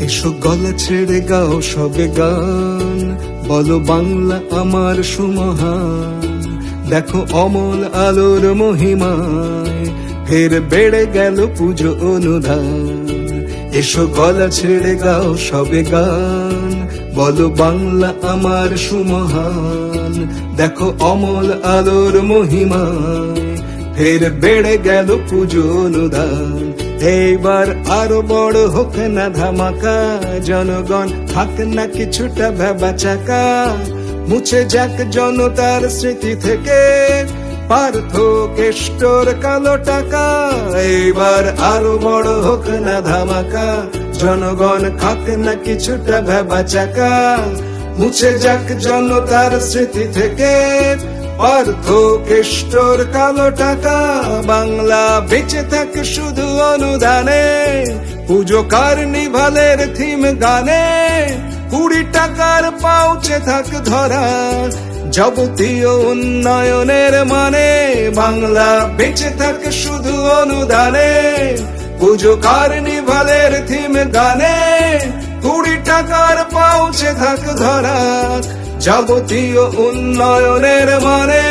এসো গলা ছেড়ে গাও সবে গান। বলো বাংলা আমার সুমহান। দেখো অমল আলোর মহিমায়, ফের বেড়ে গেল পুজো অনুদান এসো গলা ছেড়ে গাও সবে গান। বলো বাংলা আমার সুমহান। দেখো অমল আলোর মহিমায় ফের বেড়ে গেল পুজো অনুদান এইবার আরও বড় হোক না ধামাকা, জনগণ থাক না কিছুটা ভেবা চাকা মুছে যাক জনতার স্মৃতি থেকে, পার্থ কেষ্টর কালো টাকা। এইবার আরও বড় হোক না ধামাকা, জনগণ খাক না কিছুটা ভেবা চাকা মুছে যাক জনতার স্মৃতি থেকে পার্থ কেষ্টর কালো টাকা, বাংলা বেঁচে থাকে শুধু অনুদানে। পুজো কার্নিভালের থিম গানে, কুড়ি টাকার পাউচে থাক ধরা। যাবতীয় উন্নয়নের মানে বাংলা বেঁচে থাকে শুধু অনুদানে। পুজো কার্নিভালের থিম গানে টাকার পাউচে থাক ধরা যাবতীয় উন্নয়নের মানে।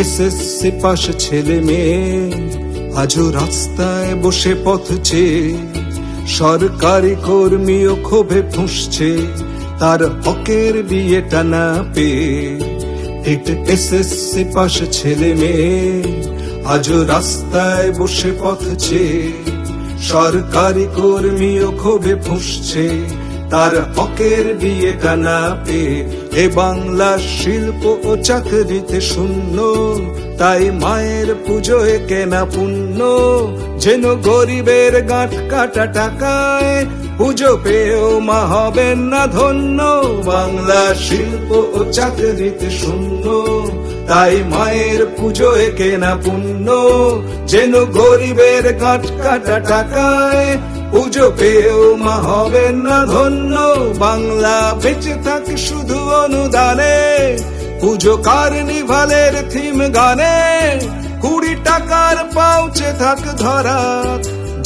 এসএসসি পাশ ছেলে মেয়ে আজও রাস্তায় বসে পথ চেয়ে, সরকারি কর্মীও ক্ষোভে ফুঁসছে, তার হকের বিয়েটা না পেয়ে। একটু এসএসসি পাশ ছেলে মেয়ে আজও রাস্তায় বসে পথ চেয়ে, সরকারি কর্মীও ক্ষোভে ফুঁসছে, তার হকের বিয়ে কানা পেয়ে, এ বাংলা শিল্প ও চাকরিতে শূন্য, তাই মায়ের পুজোয় কেনা পুণ্য, যেন গরিবের গাঁট কাটা টাকায় পুজো পেয়েও মা হবেন না ধন্য। বাংলা শিল্প ও চাকরিতে শূন্য। তাই মায়ের পুজোয় কেনা পুণ্য। যেন গরিবের গাঁট কাটা টাকায় পুজো পেয়েও মা হবেন না ধন্য। বাংলা বেঁচে থাকে শুধু অনুদানে। পুজো কার্নিভালের থিম গানে। কুড়ি টাকার পাউচে থাক ধরা।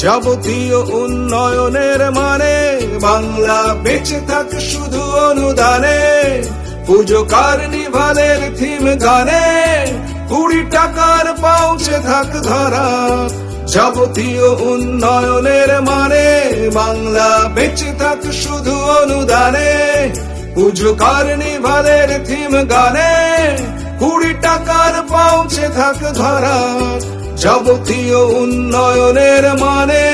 যাবতীয় উন্নয়নের মানে বাংলা বেঁচে থাক শুধু অনুদানে। পুজো কার্নিভালের থিম গানে, কুড়ি টাকার পাউচে থাক ধরা। যাবতীয় উন্নয়নের মানে বাংলা বেঁচে থাক শুধু অনুদানে। পুজো কার্নিভালের থিম গানে, কুড়ি টাকার পাউচে থাক ধরা। যাবতীয় উন্নয়নের মানে